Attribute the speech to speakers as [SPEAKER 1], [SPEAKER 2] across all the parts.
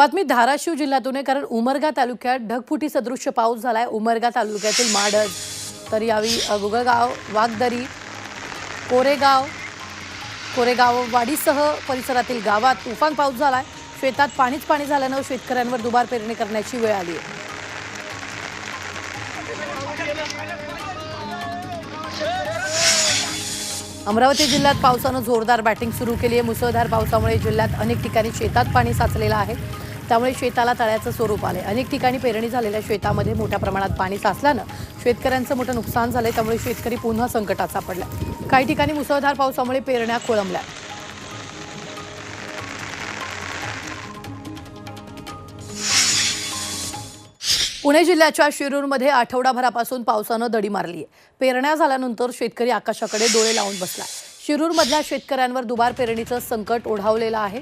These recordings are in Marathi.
[SPEAKER 1] बातमी धाराशिव जिल्ह्यातून आहे कारण उमरगा तालुक्यात ढगफुटी सदृश्य पाऊस झाला आहे उमरगा तालुक्यातील माडज तर यावेळी गुगळगाव वाघदरी कोरेगाव कोरेगाव वाडीसह परिसरातील गावात तुफान पाऊस झाला आहे शेतात पाणीच पाणी झाल्यानं शेतकऱ्यांवर दुबार पेरणी करण्याची वेळ आली आहे. अमरावती जिल्ह्यात पावसानं जोरदार बॅटिंग सुरू केली आहे. मुसळधार पावसामुळे जिल्ह्यात अनेक ठिकाणी शेतात पाणी साचलेलं आहे. त्यामुळे शेताला तळ्याचं स्वरूप आले अनेक ठिकाणी पेरणी झालेल्या शेतामध्ये मोठ्या प्रमाणात पाणी साचल्यानं शेतकऱ्यांचं मोठं नुकसान झालंय त्यामुळे शेतकरी पुन्हा संकटात सापडला. काही ठिकाणी मुसळधार पावसामुळे पेरण्या खोळंबल्या. पुणे जिल्ह्याच्या शिरूरमध्ये आठवडाभरापासून पावसानं दडी मारली आहे पेरण्या झाल्यानंतर शेतकरी आकाशाकडे डोळे लावून बसला. शिरूरमधल्या शेतकऱ्यांवर दुबार पेरणीचं संकट ओढावलेलं आहे.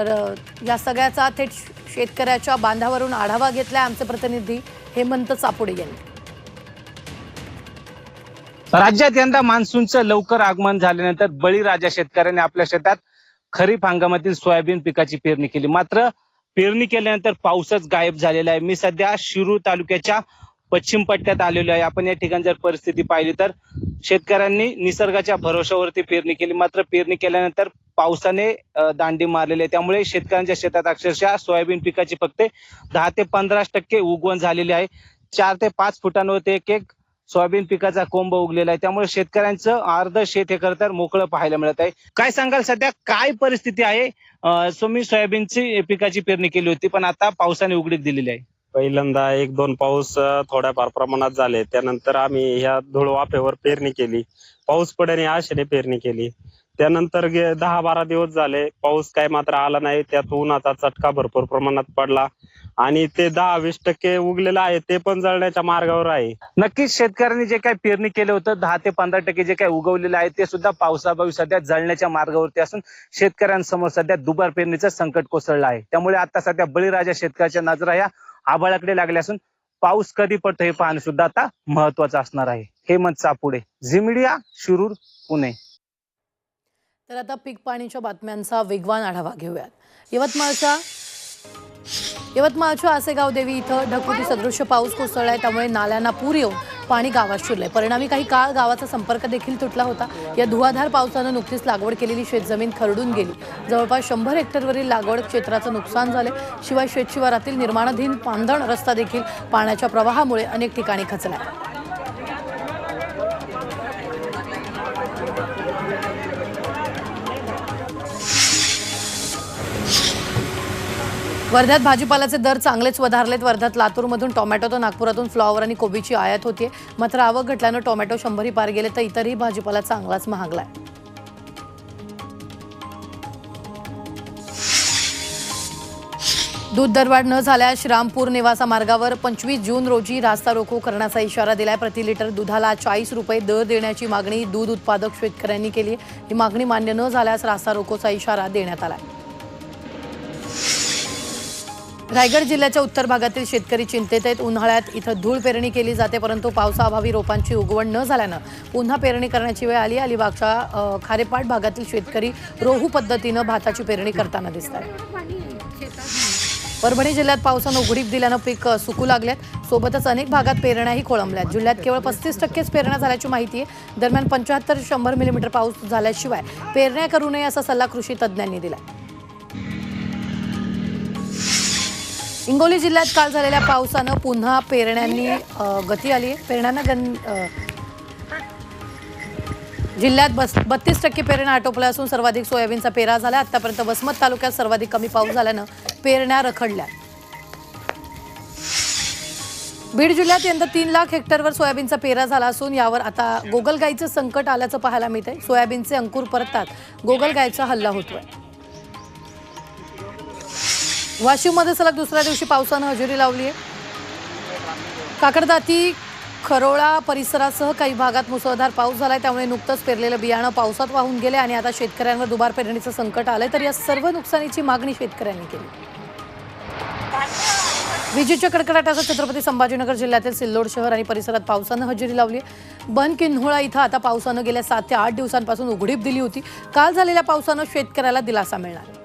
[SPEAKER 1] तर या सगळ्याचा थेट शेतकऱ्याच्या बांधावरून आढावा घेतलाय आमचे प्रतिनिधी हेमंत चापुडे यांनी.
[SPEAKER 2] राज्यात यंदा मान्सूनचं लवकर आगमन झाल्यानंतर बळीराजा शेतकऱ्यांनी आपल्या शेतात खरीप हंगामातील सोयाबीन पिकाची पेरणी केली. मात्र पेरणी केल्यानंतर पाऊसच गायब झालेला आहे. मी सध्या शिरूर तालुक्याच्या पश्चिम पट्ट्यात आलेलो आहे. आपण या ठिकाणी जर परिस्थिती पाहिली तर शेतकऱ्यांनी निसर्गाच्या भरोशावरती पेरणी केली. मात्र पेरणी केल्यानंतर पावसाने दांडी मारलेली आहे. त्यामुळे शेतकऱ्यांच्या शेतात अक्षरशः सोयाबीन पिकाची फक्त दहा ते पंधरा टक्के उगवण झालेली आहे. चार ते पाच फुटांवरती एक एक सोयाबीन पिकाचा कोंब उगलेला आहे. त्यामुळे शेतकऱ्यांचं अर्ध शेत हे खरं तर मोकळं पाहायला मिळत आहे. काय सांगाल सध्या? काय परिस्थिती आहे? अं, सो मी सोयाबीनची पिकाची पेरणी केली होती पण आता पावसाने उघडीत दिलेली आहे.
[SPEAKER 3] पहिल्यांदा एक दोन पाऊस थोड्याफार प्रमाणात झाले. त्यानंतर आम्ही ह्या धुळवाफेवर पेरणी केली. पाऊस पडणे आशेने पेरणी केली. त्यानंतर दहा बारा दिवस झाले. पाऊस काय मात्र आला नाही. त्यात उन्हाचा चटका भरपूर प्रमाणात पडला. आणि ते दहा वीस टक्के उगलेलं आहे ते पण जळण्याच्या मार्गावर आहे.
[SPEAKER 2] नक्कीच शेतकऱ्यांनी जे काही पेरणी केलं होतं दहा ते पंधरा टक्के जे काही उगवलेलं आहे ते सुद्धा पावसाभावी सध्या जळण्याच्या मार्गावरती असून शेतकऱ्यांसमोर सध्या दुबार पेरणीचं संकट कोसळलं आहे. त्यामुळे आता सध्या बळीराजा शेतकऱ्याच्या नजरा ह्या आभाळाकडे लागले असून पाऊस कधी पडतो हे पाहणं सुद्धा आता महत्वाचं असणार आहे. हेमंत चापुडे झिमिडिया शिरूर पुणे.
[SPEAKER 1] तर आता पीक पाणीच्या बातम्यांचा वेगवान आढावा घेऊयात. यवतमाळच्या यवतमाळच्या आसेगाव देवी इथं ढगफुटी सदृश्य पाऊस कोसळलाय त्यामुळे नाल्यांना पूर येऊन पाणी गावात शिरलंय. परिणामी काही काळ गावाचा संपर्क देखील तुटला होता. या धुवाधार पावसानं नुकतीच लागवड केलेली शेतजमीन खरडून गेली. जवळपास शंभर हेक्टरवरील लागवड क्षेत्राचं नुकसान झाले शिवाय शेतशिवारातील निर्माणाधीन पांधण रस्ता देखील पाण्याच्या प्रवाहामुळे अनेक ठिकाणी खचलाय. वर्ध्यात भाजीपाल्याचे दर चांगलेच वधारलेत. वर्ध्यात लातूरमधून टोमॅटो तर नागपुरातून फ्लॉवर आणि कोबीची आयात होतीये. मात्र आवक घटल्यानं टोमॅटो शंभरी पार गेले तर इतरही भाजीपाला चांगलाच महागलाय. दूध दरवाढ न झाल्यास श्रीरामपूर निवासा मार्गावर पंचवीस जून रोजी रास्ता रोको करण्याचा इशारा दिलाय. प्रति लिटर दुधाला चाळीस रुपये दर देण्याची मागणी दूध उत्पादक शेतकऱ्यांनी केली ही मागणी मान्य न झाल्यास रास्ता रोकोचा इशारा देण्यात आलाय. रायगड जिल्ह्याच्या उत्तर भागातील शेतकरी चिंतेत आहेत. उन्हाळ्यात इथं धूळ पेरणी केली जाते परंतु पावसाअभावी रोपांची उगवण न झाल्यानं पुन्हा पेरणी करण्याची वेळ आली. अलिबागच्या खारेपाट भागातील शेतकरी रोहू पद्धतीनं भाताची पेरणी करताना दिसत आहेत परभणी जिल्ह्यात पावसानं उघडीप दिल्यानं पीक सुकू लागल्यात. सोबतच अनेक भागात पेरण्याही खोळंबल्यात. जिल्ह्यात केवळ पस्तीस टक्केच पेरण्या झाल्याची माहिती आहे. दरम्यान पंच्याहत्तर शंभर मिलीमीटर पाऊस झाल्याशिवाय पेरण्या करू नये असा सल्ला कृषी तज्ज्ञांनी दिला हिंगोली जिल्ह्यात काल झालेल्या पावसानं पुन्हा पेरण्यांनी अ, गती आली. आहे पेरण्यांना गन अ, जिल्ह्यात बस बत्तीस टक्के पेरण्या आटोपल्या असून सर्वाधिक सोयाबीनचा पेरा झाला. आतापर्यंत वसमत तालुक्यात सर्वाधिक कमी पाऊस झाल्यानं पेरण्या रखडल्या. बीड जिल्ह्यात यंदा तीन लाख हेक्टरवर सोयाबीनचा पेरा झाला असून यावर आता गोगलगाईचं संकट आल्याचं पाहायला मिळतंय. सोयाबीनचे अंकुर परतात गोगलगायीचा हल्ला होतोय. वाशिममध्ये सलग दुसऱ्या दिवशी पावसानं हजेरी लावली आहे. काकडदाती खरोळा परिसरासह काही भागात मुसळधार पाऊस झालाय. त्यामुळे नुकतंच पेरलेलं बियाणं पावसात वाहून गेले आणि आता शेतकऱ्यांवर दुबार पेरणीचं संकट आलंय. तर या सर्व नुकसानीची मागणी शेतकऱ्यांनी केली. विजेच्या कडकडाटाचा छत्रपती संभाजीनगर जिल्ह्यातील सिल्लोड शहर आणि परिसरात पावसानं हजेरी लावली आहे. बन किन्होळा इथं आता पावसानं गेल्या सात ते आठ दिवसांपासून उघडीप दिली होती. काल झालेल्या पावसानं शेतकऱ्याला दिलासा मिळणार.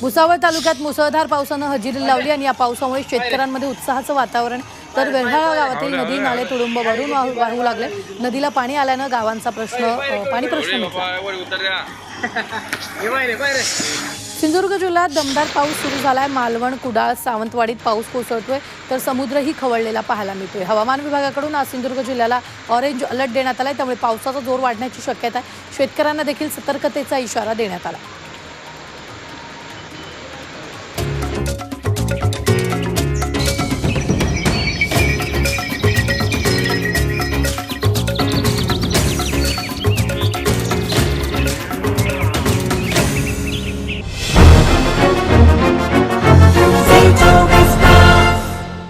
[SPEAKER 1] भुसावळ तालुक्यात मुसळधार पावसानं हजेरी लावली आणि या पावसामुळे शेतकऱ्यांमध्ये उत्साहाचं वातावरण. तर वेल्हाळा गावातील नदी नाले तुडुंब भरून वाहू लागले. नदीला पाणी आल्यानं गावांचा प्रश्न पाणी प्रश्न सिंधुदुर्ग जिल्ह्यात दमदार पाऊस सुरू झालाय. मालवण कुडाळ सावंतवाडीत पाऊस कोसळतोय. तर समुद्रही खवळलेला पाहायला मिळतोय. हवामान विभागाकडून आज सिंधुदुर्ग जिल्ह्याला ऑरेंज अलर्ट देण्यात आलाय. त्यामुळे पावसाचा जोर वाढण्याची शक्यता आहे. शेतकऱ्यांना देखील सतर्कतेचा इशारा देण्यात आला.